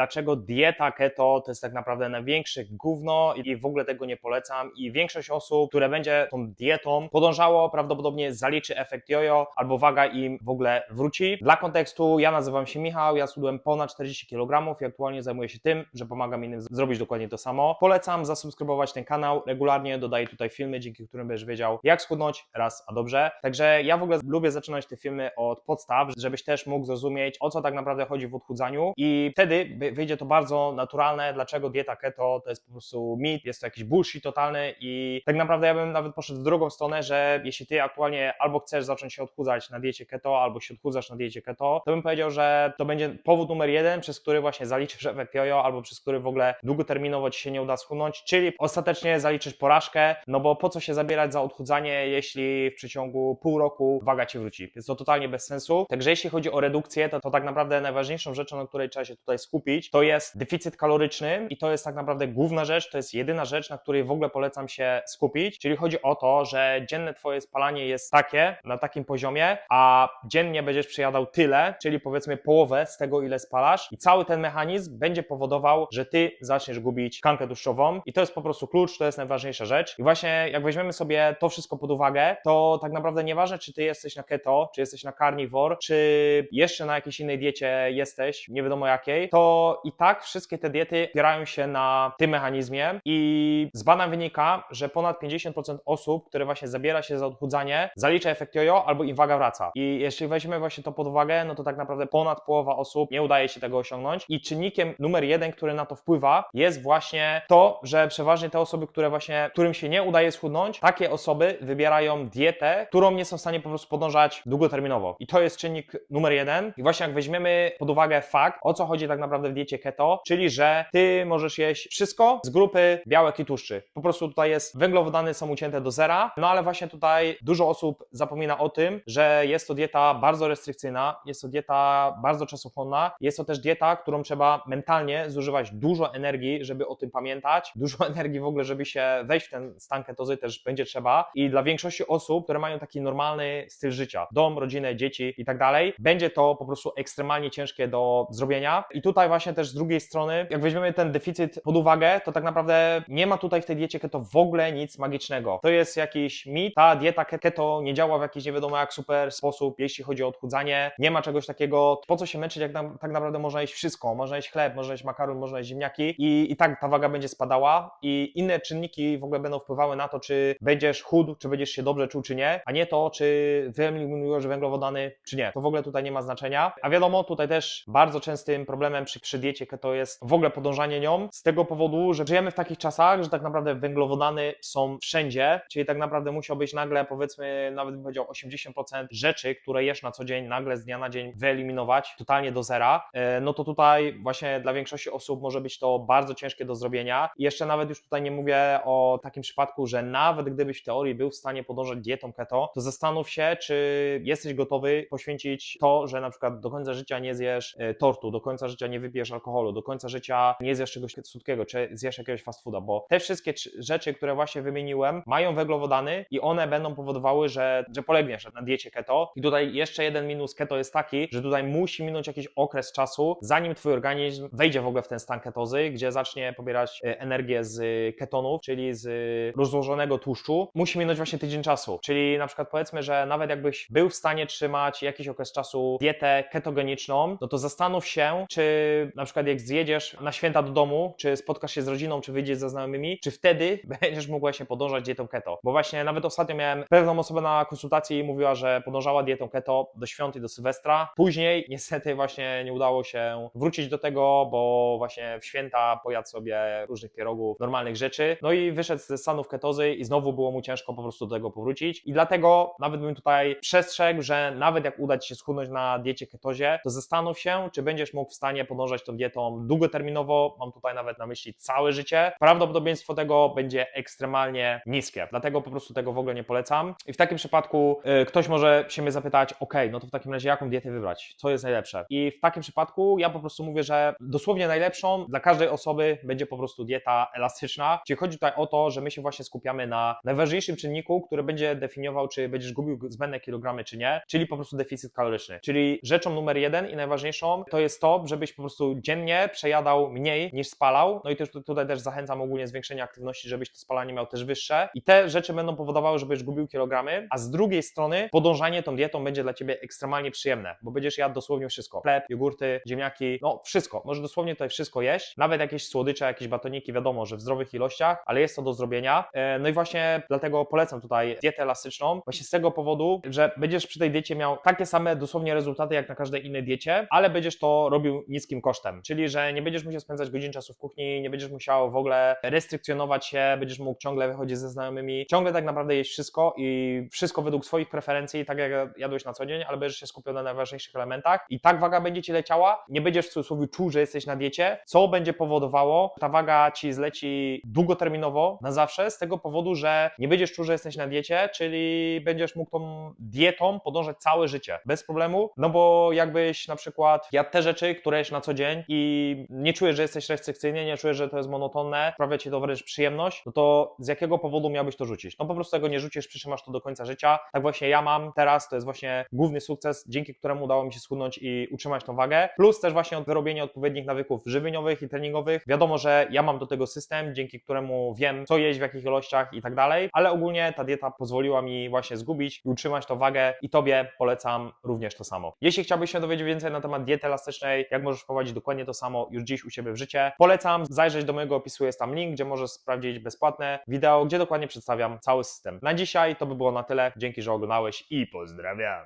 dlaczego dieta keto to jest tak naprawdę największe gówno i w ogóle tego nie polecam i większość osób, które będzie tą dietą podążało, prawdopodobnie zaliczy efekt jojo albo waga im w ogóle wróci. Dla kontekstu, ja nazywam się Michał, ja schudłem ponad 40 kg i aktualnie zajmuję się tym, że pomagam innym zrobić dokładnie to samo. Polecam zasubskrybować ten kanał, regularnie dodaję tutaj filmy, dzięki którym będziesz wiedział jak schudnąć raz, a dobrze. Także ja w ogóle lubię zaczynać te filmy od podstaw, żebyś też mógł zrozumieć o co tak naprawdę chodzi w odchudzaniu i wtedy wy- wyjdzie to bardzo naturalne, dlaczego dieta keto to jest po prostu mit, jest to jakiś bullshit totalny i tak naprawdę ja bym nawet poszedł w drugą stronę, że jeśli ty aktualnie albo chcesz zacząć się odchudzać na diecie keto, albo się odchudzasz na diecie keto, to bym powiedział, że to będzie powód numer jeden, przez który właśnie zaliczysz efekt jojo, albo przez który w ogóle długoterminowo ci się nie uda schudnąć, czyli ostatecznie zaliczysz porażkę, no bo po co się zabierać za odchudzanie, jeśli w przeciągu pół roku waga ci wróci. Jest to totalnie bez sensu. Także jeśli chodzi o redukcję, to, to tak naprawdę najważniejszą rzeczą, na której trzeba się tutaj skupić, to jest deficyt kaloryczny i to jest tak naprawdę główna rzecz, to jest jedyna rzecz, na której w ogóle polecam się skupić, czyli chodzi o to, że dzienne twoje spalanie jest takie, na takim poziomie, a dziennie będziesz przejadał tyle, czyli powiedzmy połowę z tego, ile spalasz. I cały ten mechanizm będzie powodował, że ty zaczniesz gubić tkankę tłuszczową. I to jest po prostu klucz, to jest najważniejsza rzecz. I właśnie jak weźmiemy sobie to wszystko pod uwagę, to tak naprawdę nieważne, czy ty jesteś na keto, czy jesteś na carnivore, czy jeszcze na jakiejś innej diecie jesteś, nie wiadomo jakiej, to i tak wszystkie te diety opierają się na tym mechanizmie i z badań wynika, że ponad 50% osób, które właśnie zabiera się za odchudzanie, zalicza efekt jojo albo im waga wraca. I jeśli weźmiemy właśnie to pod uwagę, no to tak naprawdę ponad połowa osób nie udaje się tego osiągnąć i czynnikiem numer jeden, który na to wpływa, jest właśnie to, że przeważnie te osoby, które właśnie, którym się nie udaje schudnąć, takie osoby wybierają dietę, którą nie są w stanie po prostu podążać długoterminowo. I to jest czynnik numer jeden. I właśnie jak weźmiemy pod uwagę fakt, o co chodzi tak naprawdę w diecie keto, czyli że ty możesz jeść wszystko z grupy białek i tłuszczy. Po prostu tutaj jest węglowodany są ucięte do zera, no ale właśnie tutaj dużo osób zapomina o tym, że jest to dieta bardzo restrykcyjna, jest to dieta bardzo czasochłonna, jest to też dieta, którą trzeba mentalnie zużywać dużo energii, żeby o tym pamiętać, dużo energii w ogóle, żeby się wejść w ten stan ketozy też będzie trzeba. I dla większości osób, które mają taki normalny styl życia, dom, rodzinę, dzieci i tak dalej, będzie to po prostu ekstremalnie ciężkie do zrobienia. I tutaj właśnie też z drugiej strony, jak weźmiemy ten deficyt pod uwagę, to tak naprawdę nie ma tutaj w tej diecie keto w ogóle nic magicznego. To jest jakiś mit, ta dieta ke- keto nie działa w jakiś nie wiadomo jak super sposób, jeśli chodzi o odchudzanie, nie ma czegoś takiego, po co się męczyć, jak nam, tak naprawdę można jeść wszystko, można jeść chleb, można jeść makaron, można jeść ziemniaki i, i tak ta waga będzie spadała i inne czynniki w ogóle będą wpływały na to, czy będziesz chudł, czy będziesz się dobrze czuł, czy nie, a nie to, czy wyeliminujesz węglowodany, czy nie. To w ogóle tutaj nie ma znaczenia. A wiadomo, tutaj też bardzo częstym problemem przy, przy diecie keto jest w ogóle podążanie nią, z tego powodu, że żyjemy w takich czasach, że tak naprawdę węglowodany są wszędzie, czyli tak naprawdę musiałbyś nagle, powiedzmy, nawet bym powiedział 80% rzeczy, które jesz na co dzień, nagle z dnia na dzień wyeliminować totalnie do zera, e, no to tutaj właśnie dla większości osób może być to bardzo ciężkie do zrobienia. I jeszcze nawet już tutaj nie mówię o takim przypadku, że nawet gdybyś w teorii był w stanie podążać dietą keto, to zastanów się, czy jesteś gotowy poświęcić to, że na przykład do końca życia nie zjesz e, tortu, do końca życia nie wypijesz alkoholu, do końca życia nie zjesz czegoś słodkiego, czy zjesz jakiegoś fast fooda, bo te wszystkie rzeczy, które właśnie wymieniłem, mają węglowodany i one będą powodowały, że, że polegniesz na diecie keto. I tutaj jeszcze jeden minus keto jest taki, że tutaj musi minąć jakiś okres czasu, zanim twój organizm wejdzie w ogóle w ten stan ketozy, gdzie zacznie pobierać e, energię z ketonów, czyli z rozłożonego tłuszczu. Musi minąć właśnie tydzień czasu. Czyli na przykład powiedzmy, że nawet jakbyś był w stanie trzymać jakiś okres czasu dietę ketogeniczną, no to zastanów się, czy na przykład jak zjedziesz na święta do domu, czy spotkasz się z rodziną, czy wyjdziesz ze znajomymi, czy wtedy będziesz mógł właśnie podążać dietą keto. Bo właśnie nawet ostatnio miałem pewną osobę na konsultacji i mówiła, że podążała dietą keto do świąt i do Sylwestra. Później niestety właśnie nie udało się wrócić do tego, bo właśnie w święta pojadł sobie różnych pierogów, normalnych rzeczy. No i wyszedł ze stanów ketozy i znowu było mu ciężko po prostu do tego powrócić. I dlatego nawet bym tutaj przestrzegł, że nawet jak uda Ci się schudnąć na diecie ketozie, to zastanów się, czy będziesz mógł w stanie podążać tą dietą długoterminowo, mam tutaj nawet na myśli całe życie. Prawdopodobieństwo tego będzie ekstremalnie niskie, dlatego po prostu tego w ogóle nie polecam. I w takim przypadku y, ktoś może się mnie zapytać, ok, no to w takim razie jaką dietę wybrać, co jest najlepsze? I w takim przypadku ja po prostu mówię, że dosłownie najlepszą dla każdej osoby będzie po prostu dieta elastyczna, czyli chodzi tutaj o to, że my się właśnie skupiamy na najważniejszym czynniku, który będzie definiował, czy będziesz gubił zbędne kilogramy, czy nie, czyli po prostu deficyt kaloryczny. Czyli rzeczą numer jeden i najważniejszą to jest to, żebyś po prostu dziennie przejadał mniej niż spalał. No i też tu- tutaj też zachęcam ogólnie zwiększenie aktywności, żebyś to spalanie miał też wyższe. I te rzeczy będą powodowały, żebyś gubił kilogramy, a z drugiej strony podążanie tą dietą będzie dla ciebie ekstremalnie przyjemne, bo będziesz jadł dosłownie wszystko. Chleb, jogurty, ziemniaki, no wszystko. Możesz dosłownie tutaj wszystko jeść, nawet jakieś słodycze, jakieś batoniki, wiadomo, że w zdrowych ilościach, ale jest to do zrobienia. E, No i właśnie dlatego polecam tutaj dietę elastyczną, właśnie z tego powodu, że będziesz przy tej diecie miał takie same dosłownie rezultaty jak na każdej innej diecie, ale będziesz to robił niskim kosztem, czyli że nie będziesz musiał spędzać godzin czasu w kuchni, nie będziesz musiał w ogóle restrykcjonować się, będziesz mógł ciągle wychodzić ze znajomymi, ciągle tak naprawdę jeść wszystko i wszystko według swoich preferencji, tak jak jadłeś na co dzień, ale będziesz się skupiał na najważniejszych elementach. I tak waga będzie ci leciała, nie będziesz w cudzysłowie czuł, że jesteś na diecie, co będzie powodowało, ta waga ci zleci długoterminowo, na zawsze, z tego powodu, że nie będziesz czuł, że jesteś na diecie, czyli będziesz mógł tą dietą podążać całe życie, bez problemu, no bo jakbyś na przykład jadł te rzeczy, które jesz na co dzień i nie czujesz, że jesteś restrykcyjny, nie czujesz, że to jest monotonne, sprawia ci to wręcz przyjemność, no to z jakiego powodu miałbyś to rzucić? No po prostu tego nie rzucisz, przytrzymasz to do końca życia. Tak właśnie ja mam teraz, to jest właśnie główny sukces, dzięki któremu udało mi się schudnąć i utrzymać tą wagę, plus też właśnie wyrobienie odpowiednich nawyków żywieniowych i treningowych. Wiadomo, że ja mam do tego system, dzięki któremu wiem, co jeść, w jakich ilościach i tak dalej, ale ogólnie ta dieta pozwoliła mi właśnie zgubić i utrzymać tą wagę i Tobie polecam również to samo. Jeśli chciałbyś się dowiedzieć więcej na temat diety elastycznej, jak możesz wprowadzić dokładnie to samo już dziś u siebie w życie, polecam zajrzeć do mojego opisu, jest tam link, gdzie możesz sprawdzić bezpłatne wideo, gdzie dokładnie przedstawiam cały system. Na dzisiaj to by było na tyle, dzięki, że oglądałeś i pozdrawiam.